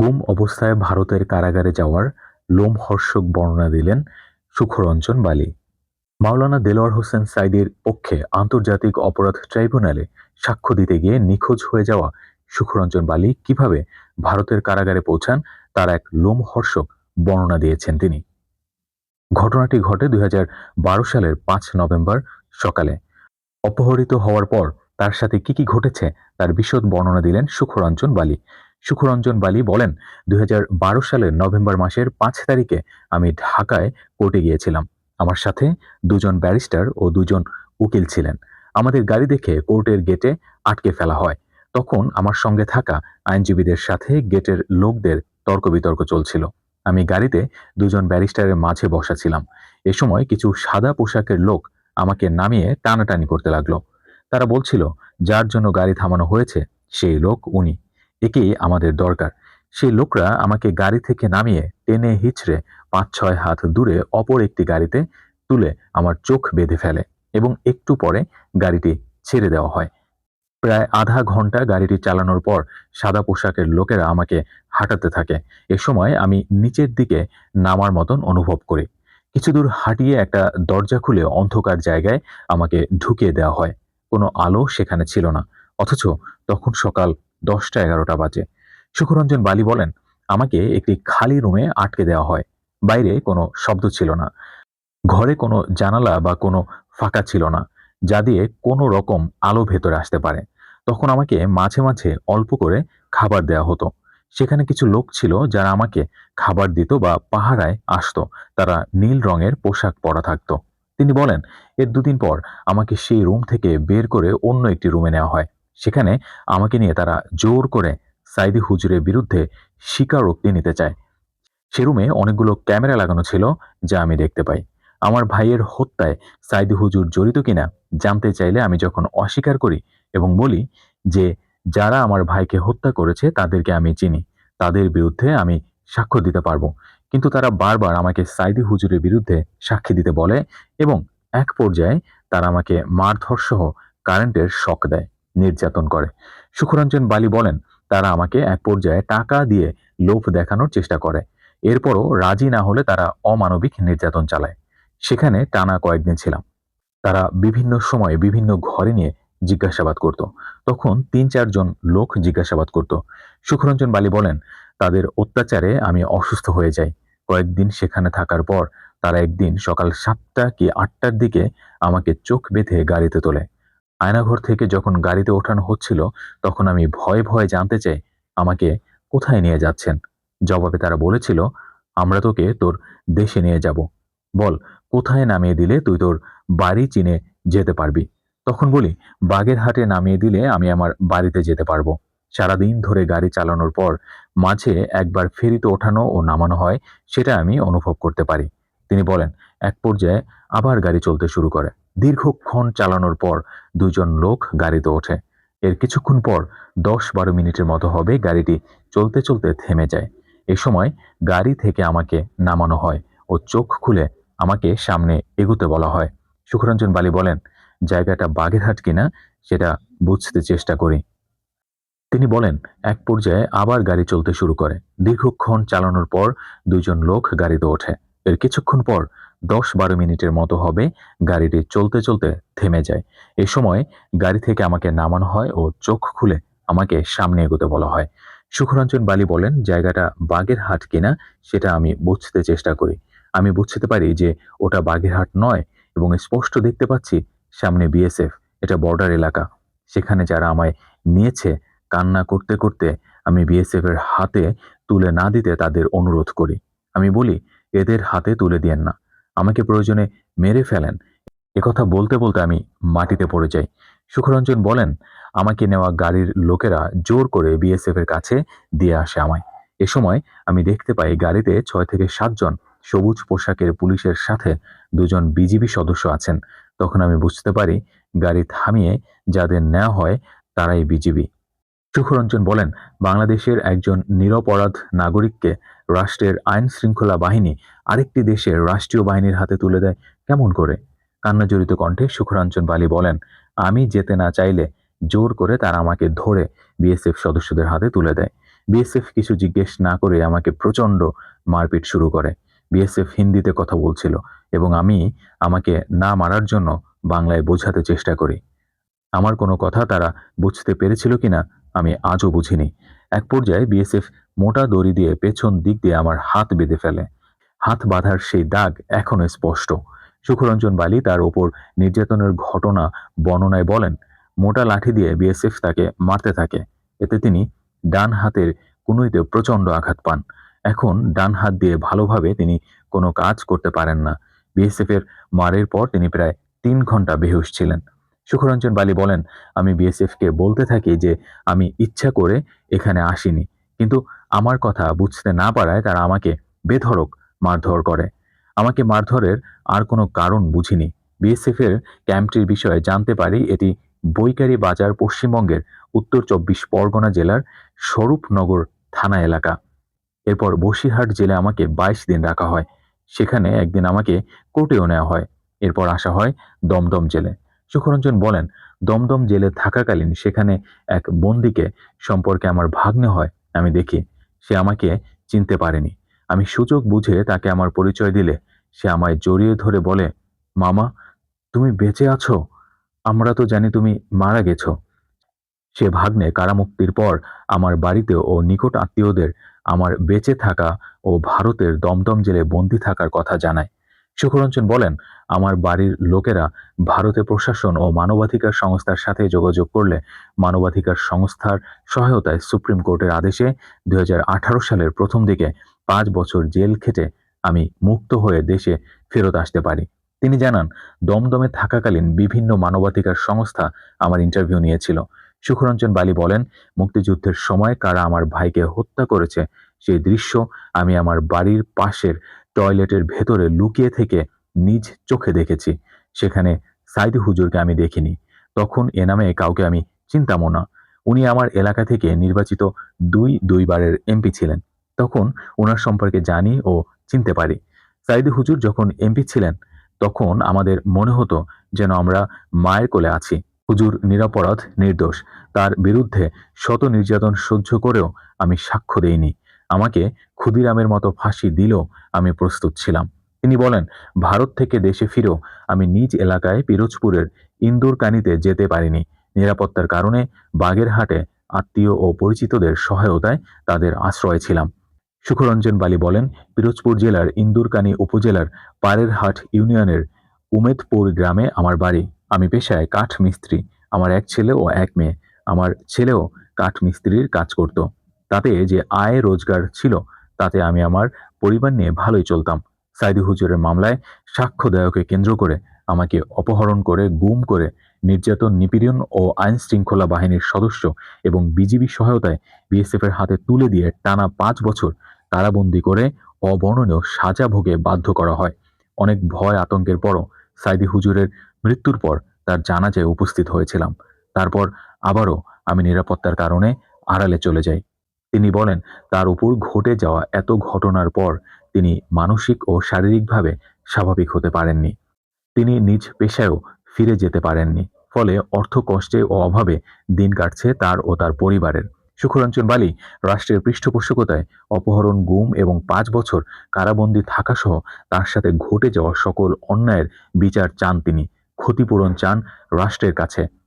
গুম অবস্থায় ভারতের কারাগারে যাওয়ার লোমহর্ষক বর্ণনা দিলেন সুখরঞ্জন বালি। মাওলানা দেলোয়ার হোসেন সাইদির পক্ষে আন্তর্জাতিক অপরাধ ট্রাইব্যুনালে সাক্ষ্য দিতে গিয়ে নিখোঁজ হয়ে যাওয়া সুখরঞ্জন বালি কীভাবে ভারতের কারাগারে পৌঁছান, তার এক লোমহর্ষক বর্ণনা দিয়েছেন তিনি। ঘটনাটি ঘটে দুই হাজার বারো সালের পাঁচ নভেম্বর সকালে। অপহৃত হওয়ার পর তার সাথে কি কি ঘটেছে, তার বিশদ বর্ণনা দিলেন সুখরঞ্জন বালি। সুখরঞ্জন বালি বলেন, দুই হাজার বারো সালের নভেম্বর মাসের পাঁচ তারিখে আমি ঢাকায় কোর্টে গিয়েছিলাম। আমার সাথে দুজন ব্যারিস্টার ও দুজন উকিল ছিলেন। আমাদের গাড়ি দেখে কোর্টের গেটে আটকে ফেলা হয়। তখন আমার সঙ্গে থাকা আইনজীবীদের সাথে গেটের লোকদের তর্ক বিতর্ক চলছিল। আমি গাড়িতে দুজন ব্যারিস্টারের মাঝে বসা ছিলাম। এ সময় কিছু সাদা পোশাকের লোক আমাকে নামিয়ে টানাটানি করতে লাগল। তারা বলছিল, যার জন্য গাড়ি থামানো হয়েছে, সেই লোক উনি। একেই আমাদের দরকার। সেই লোকরা আমাকে গাড়ি থেকে নামিয়ে টেনে হিচড়ে পাঁচ ছয় হাত দূরে অপর একটি গাড়িতে তুলে আমার চোখ বেঁধে ফেলে এবং একটু পরে গাড়িটি ছেড়ে দেওয়া হয়। প্রায় আধা ঘণ্টা গাড়িটি চালানোর পর সাদা পোশাকের লোকেরা আমাকে হাঁটাতে থাকে। এ সময় আমি নিচের দিকে নামার মতন অনুভব করি। কিছু দূর হাঁটিয়ে একটা দরজা খুলে অন্ধকার জায়গায় আমাকে ঢুকিয়ে দেওয়া হয়। কোনো আলো সেখানে ছিল না। অথচ তখন সকাল দশটা এগারোটা বাজে। সুখরঞ্জন বালি বলেন, আমাকে একটি খালি রুমে আটকে দেওয়া হয়। বাইরে কোনো শব্দ ছিল না। ঘরে কোনো জানালা বা কোনো ফাঁকা ছিল না, যা দিয়ে কোনো রকম আলো ভেতরে আসতে পারে। তখন আমাকে মাঝে মাঝে অল্প করে খাবার দেওয়া হতো। সেখানে কিছু লোক ছিল যারা আমাকে খাবার দিত বা পাহারায় আসতো। তারা নীল রঙের পোশাক পরা থাকতো। তিনি বলেন, এর দুদিন পর আমাকে সেই রুম থেকে বের করে অন্য একটি রুমে নেওয়া হয়। সেখানে আমাকে নিয়ে তারা জোর করে সাইদি হুজুরের বিরুদ্ধে স্বীকারোক্তি নিতে চায়। সে রুমে অনেকগুলো ক্যামেরা লাগানো ছিল যা আমি দেখতে পাই। আমার ভাইয়ের হত্যায় সাইদি হুজুর জড়িত কিনা জানতে চাইলে আমি যখন অস্বীকার করি এবং বলি যে যারা আমার ভাইকে হত্যা করেছে তাদেরকে আমি চিনি, তাদের বিরুদ্ধে আমি সাক্ষ্য দিতে পারব। কিন্তু তারা বারবার আমাকে সাইদি হুজুরের বিরুদ্ধে সাক্ষী দিতে বলে এবং এক পর্যায়ে তারা আমাকে মারধর সহ কারেন্টের শক দেয়। নির্যাতন করে। সুখরঞ্জন বালি বলেন, তারা আমাকে এক পর্যায়ে টাকা দিয়ে লোভ দেখানোর চেষ্টা করে। এরপরও রাজি না হলে তারা অমানবিক নির্যাতন চালায়। সেখানে টানা কয়েকদিন ছিলাম। তারা বিভিন্ন সময়ে বিভিন্ন ঘরে নিয়ে জিজ্ঞাসাবাদ করত। তখন তিন চারজন লোক জিজ্ঞাসাবাদ করত। সুখরঞ্জন বালি বলেন, তাদের অত্যাচারে আমি অসুস্থ হয়ে যাই। কয়েকদিন সেখানে থাকার পর তারা একদিন সকাল সাতটা কি আটটার দিকে আমাকে চোখ বেঁধে গাড়িতে তোলে। আয়নাঘর থেকে যখন গাড়িতে ওঠানো হচ্ছিল, তখন আমি ভয়ে ভয়ে জানতে চাই, আমাকে কোথায় নিয়ে যাচ্ছেন? জবাবে তারা বলেছিল, আমরা তোকে তোর দেশে নিয়ে যাব। বল, কোথায় নামিয়ে দিলে তুই তোর বাড়ি চিনে যেতে পারবি? তখন বলি বাগেরহাটে নামিয়ে দিলে আমি আমার বাড়িতে যেতে পারব। সারাদিন ধরে গাড়ি চালানোর পর মাঝে একবার ফেরিতে ওঠানো ও নামানো হয়, সেটা আমি অনুভব করতে পারি। তিনি বলেন, এক পর্যায়ে আবার গাড়ি চলতে শুরু করে। দীর্ঘক্ষণ চালানোর পর দুজন লোক গাড়িতে ওঠে। এর কিছুক্ষণ পর দশ বারো মিনিটের মতো হবে গাড়িটি চলতে চলতে থেমে যায়। এ সময় গাড়ি থেকে আমাকে নামানো হয় ও চোখ খুলে আমাকে সামনে এগুতে বলা হয়। সুখরঞ্জন বালি বলেন, জায়গাটা বাগেরহাট কিনা সেটা বুঝতে চেষ্টা করি। তিনি বলেন, এক পর্যায়ে আবার গাড়ি চলতে শুরু করে। দীর্ঘক্ষণ চালানোর পর দুজন লোক গাড়িতে ওঠে। এর কিছুক্ষণ পর দশ বারো মিনিটের মতো হবে গাড়িটি চলতে চলতে থেমে যায়। এ সময় গাড়ি থেকে আমাকে নামানো হয় ও চোখ খুলে আমাকে সামনে এগোতে বলা হয়। সুখরঞ্জন বালি বলেন, জায়গাটা বাগেরহাট কিনা সেটা আমি বুঝতে চেষ্টা করি। আমি বুঝতে পারি যে ওটা বাগেরহাট নয় এবং স্পষ্ট দেখতে পাচ্ছি সামনে বিএসএফ এটা বর্ডার এলাকা। সেখানে যারা আমায় নিয়েছে, কান্না করতে করতে আমি বিএসএফ এর হাতে তুলে না দিতে তাদের অনুরোধ করি। আমি বলি, এদের হাতে তুলে দিয়েন না। আমাকে প্রয়োজনে মেরে ফেলেন। একথা বলতে বলতে আমি মাটিতে পড়ে যাই। সুখরঞ্জন বলেন, আমাকে নেওয়া গাড়ির লোকেরা জোর করে বিএসএফ এর কাছে দিয়ে আসে আমায়। এ সময় আমি দেখতে পাই গাড়িতে ছয় থেকে সাতজন সবুজ পোশাকের পুলিশের সাথে দুজন বিজিবি সদস্য আছেন। তখন আমি বুঝতে পারি গাড়ি থামিয়ে যাদের নেওয়া হয় তারাই বিজিবি। সুখরঞ্জন বলেন, বাংলাদেশের একজন নিরপরাধ নাগরিককে রাষ্ট্রের আইন শৃঙ্খলা বাহিনী আরেকটি দেশের রাষ্ট্রীয় বাহিনীর হাতে তুলে দেয় কেমন করে? কান্নাজড়িত কণ্ঠে সুখরঞ্জন বালি বলেন, আমি যেতে না চাইলে জোর করে তারা আমাকে ধরে বিএসএফ সদস্যদের হাতে তুলে দেয়। বিএসএফ কিছু জিজ্ঞেস না করে আমাকে প্রচণ্ড মারপিট শুরু করে। বিএসএফ হিন্দিতে কথা বলছিল এবং আমি আমাকে না মারার জন্য বাংলায় বোঝাতে চেষ্টা করি। আমার কোনো কথা তারা বুঝতে পেরেছিল কিনা আমি আজও বুঝিনি। এক পর্যায়ে বিএসএফ মোটা দড়ি দিয়ে পেছন দিক দিয়ে আমার হাত বেঁধে ফেলে। হাত বাঁধার সেই দাগ এখনও স্পষ্ট। সুখরঞ্জন বালি তার ওপর নির্যাতনের ঘটনা বর্ণনায় বলেন, মোটা লাঠি দিয়ে বিএসএফ তাকে মারতে থাকে। এতে তিনি ডান হাতের কুনুইতে প্রচণ্ড আঘাত পান। এখন ডান হাত দিয়ে ভালোভাবে তিনি কোনো কাজ করতে পারেন না। বিএসএফ এর মারের পর তিনি প্রায় তিন ঘণ্টা বেহুশ ছিলেন। সুখরঞ্জন বালি বলেন, আমি বিএসএফকে বলতে থাকি যে, আমি ইচ্ছা করে এখানে আসিনি। কিন্তু আমার কথা বুঝতে না পারায় তারা আমাকে বেধড়ক, মারধর করে। আমাকে মারধরের আর কোনো কারণ বুঝিনি। বিএসএফ এর ক্যাম্পটির বিষয়ে জানতে পারি এটি বৈকারি বাজার পশ্চিমবঙ্গের উত্তর চব্বিশ পরগনা জেলার স্বরূপনগর থানা এলাকা। এরপর বসিরহাট জেলে আমাকে বাইশ দিন রাখা হয়। সেখানে একদিন আমাকে কোর্টেও নেওয়া হয়। এরপর আসা হয় দমদম জেলে। সুখরঞ্জন বলেন, দমদম জেলে থাকাকালীন সেখানে এক বন্দিকে সম্পর্কে আমার ভাগ্নে হয়, আমি দেখি সে আমাকে চিনতে পারেনি। আমি সুযোগ বুঝে তাকে আমার পরিচয় দিলে, সে আমায় জড়িয়ে ধরে বলে, মামা, তুমি বেঁচে আছো? আমরা তো জানি তুমি মারা গেছো। সে ভাগ্নে কারামুক্তির পর আমার বাড়িতে ও নিকট আত্মীয়দের আমার বেঁচে থাকা ও ভারতের দমদম জেলে বন্দি থাকার কথা জানায়। সুখরঞ্জন বলেন, আমার বাড়ির লোকেরা ভারতে প্রশাসন ও মানবাধিকার সংস্থার সাথে যোগাযোগ করলে মানবাধিকার সংস্থার সহায়তায় সুপ্রিম কোর্টের আদেশে দুই হাজার আঠারো সালের প্রথম দিকে পাঁচ বছর জেল খেটে আমি মুক্ত হয়ে দেশে ফেরত আসতে পারি। তিনি জানান, দমদমে থাকাকালীন বিভিন্ন মানবাধিকার সংস্থা আমার ইন্টারভিউ নিয়েছিল। সুখরঞ্জন বালি বলেন, মুক্তিযুদ্ধের সময় কারা আমার ভাইকে হত্যা করেছে সেই দৃশ্য আমি আমার বাড়ির পাশের টয়লেটের ভেতরে লুকিয়ে থেকে নিজ চোখে দেখেছি। সেখানে সাইদ হুজুরকে আমি দেখিনি। তখন এ নামে কাউকে আমি চিন্তামও না। উনি আমার এলাকা থেকে নির্বাচিত দুই দুইবারের এমপি ছিলেন। তখন ওনার সম্পর্কে জানি ও চিনতে পারি। সাইদ হুজুর যখন এমপি ছিলেন, তখন আমাদের মনে হতো যেন আমরা মায়ের কোলে আছি। হুজুর নিরাপরাধ, নির্দোষ। তার বিরুদ্ধে শত নির্যাতন সহ্য করেও আমি সাক্ষ্য দেইনি। আমাকে ক্ষুদিরামের মতো ফাঁসি দিলেও আমি প্রস্তুত ছিলাম। তিনি বলেন, ভারত থেকে দেশে ফিরেও আমি নিজ এলাকায় পিরোজপুরের ইন্দুরকানিতে যেতে পারিনি। নিরাপত্তার কারণে বাগেরহাটে আত্মীয় ও পরিচিতদের সহায়তায় তাদের আশ্রয় ছিলাম। সুখরঞ্জন বালি বলেন, পিরোজপুর জেলার ইন্দুরকানি উপজেলার পারেরহাট ইউনিয়নের উমেদপুর গ্রামে আমার বাড়ি। আমি পেশায় কাঠ মিস্ত্রি আমার এক ছেলে ও এক মেয়ে। আমার ছেলেও কাঠ মিস্ত্রির কাজ করত। তাতে যে আয় রোজগার ছিল, তাতে আমি আমার পরিবার নিয়ে ভালোই চলতাম। সাইদি হুজুরের মামলায় সাক্ষ্য দেয়কে কেন্দ্র করে আমাকে অপহরণ করে, গুম করে নির্যাতন, নিপীড়ন ও আইন শৃঙ্খলা বাহিনীর সদস্য এবং বিজিবি সহায়তায় বিএসএফ এর হাতে তুলে দিয়ে টানা পাঁচ বছর কারাবন্দি করে অবর্ণনীয় সাজা ভোগে বাধ্য করা হয়। অনেক ভয় আতঙ্কের পরও সাইদি হুজুরের মৃত্যুর পর তার জানাজায় উপস্থিত হয়েছিলাম। তারপর আবারও আমি নিরাপত্তার কারণে আড়ালে চলে যাই। তিনি বলেন, তার উপর ঘটে যাওয়া এত ঘটনার পর তিনি মানসিক ও শারীরিকভাবে স্বাভাবিক হতে পারেননি। তিনি নিজ পেশায়ও ফিরে যেতে পারেননি। ফলে অর্থ কষ্টে ও অভাবে দিন কাটছে তার ও তার পরিবারের। সুখরঞ্জন বালি রাষ্ট্রের পৃষ্ঠপোষকতায় অপহরণ, গুম এবং পাঁচ বছর কারাবন্দী থাকাসহ তার সাথে ঘটে যাওয়া সকল অন্যায়ের বিচার চান তিনি। ক্ষতিপূরণ চান রাষ্ট্রের কাছে।